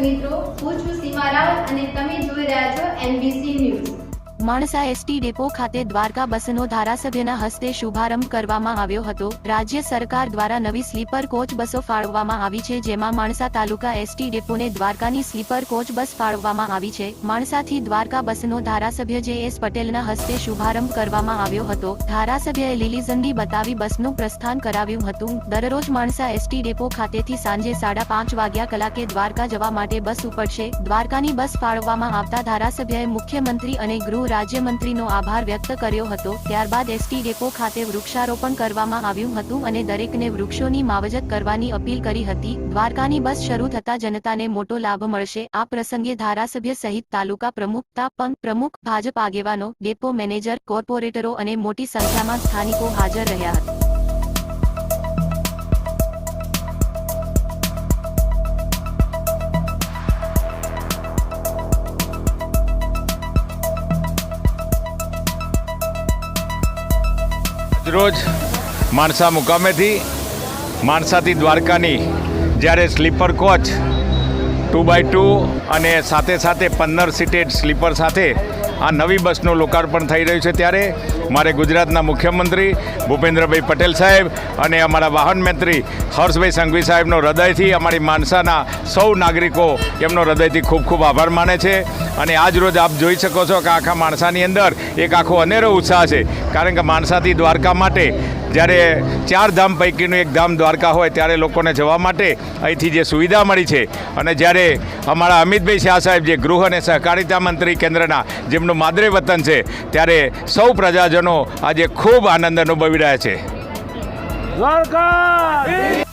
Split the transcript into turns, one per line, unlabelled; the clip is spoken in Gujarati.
મિત્રો હું છું સીમા રાવ અને તમે જોઈ રહ્યા છો એનબીસી
માણસા એસટી ડેપો ખાતે દ્વારકા બસનો ધારાસભ્યના હસ્તે શુભારંભ કરવામાં આવ્યો હતો. રાજ્ય સરકાર દ્વારા નવી સ્લીપર કોચ બસો ફાળવવામાં આવી છે, જેમાં માણસા તાલુકા એસટી ડેપોને દ્વારકાની સ્લીપર કોચ બસ ફાળવવામાં આવી છે. માણસાથી દ્વારકા બસનો ધારાસભ્ય જે એસ પટેલના હસ્તે શુભારંભ કરવામાં આવ્યો હતો. ધારાસભ્યએ લીલી ઝંડી બતાવી બસનું પ્રસ્થાન કરાવ્યું હતું. દરરોજ માણસા એસટી ડેપો ખાતેથી સાંજે સાડા પાંચ વાગ્યા કલાકે દ્વારકા જવા માટે બસ ઉપડશે. દ્વારકાની બસ ફાળવવામાં આવતા ધારાસભ્યએ મુખ્યમંત્રી અને ગૃહ રાજ્યમંત્રીનો આભાર વ્યક્ત કર્યો હતો. ત્યારબાદ એસટી ડેપો ખાતે વૃક્ષારોપણ કરવામાં આવ્યું હતું અને દરેકને વૃક્ષોની માવજત કરવાની અપીલ કરી હતી. દ્વારકાની બસ શરૂ થતા જનતાને મોટો લાભ મળશે. આ પ્રસંગે ધારાસભ્ય સહિત તાલુકા પ્રમુખ તાપંગ પ્રમુખ, ભાજપ આગેવાનો, ડેપો મેનેજર, કોર્પોરેટરો અને મોટી સંખ્યામાં સ્થાનિકો હાજર રહ્યા હતા.
રોજ માણસા મુકામેથી માણસાથી દ્વારકાની જ્યારે sleeper coach two by two અને સાથે સાથે પંદર સીટેડ સ્લીપર સાથે આ નવી બસનું લોકાર્પણ થઈ રહ્યું છે ત્યારે મારે ગુજરાતના મુખ્યમંત્રી ભૂપેન્દ્રભાઈ પટેલ સાહેબ અને અમારા વાહન મંત્રી હર્ષભાઈ સંઘવી સાહેબનો હૃદયથી અમારી માણસાના સૌ નાગરિકો એમનો હૃદયથી ખૂબ ખૂબ આભાર માને છે. અને આજ રોજ આપ જોઈ શકો છો કે આખા માણસાની અંદર એક આખો અનેરો ઉત્સાહ છે. કારણ કે માણસાથી દ્વારકા માટે જ્યારે ચાર ધામ પૈકીનું એક ધામ દ્વારકા હોય ત્યારે લોકોને જવા માટે અહીંથી જે સુવિધા મળી છે અને જ્યારે અમારા અમિતભાઈ શાહ સાહેબ જે ગૃહ અને સહકારિતા મંત્રી કેન્દ્રના જેમનું માદરે વતન છે, ત્યારે સૌ પ્રજાજનો આજે ખૂબ આનંદ અનુભવી રહ્યા છે.
દ્વારકા!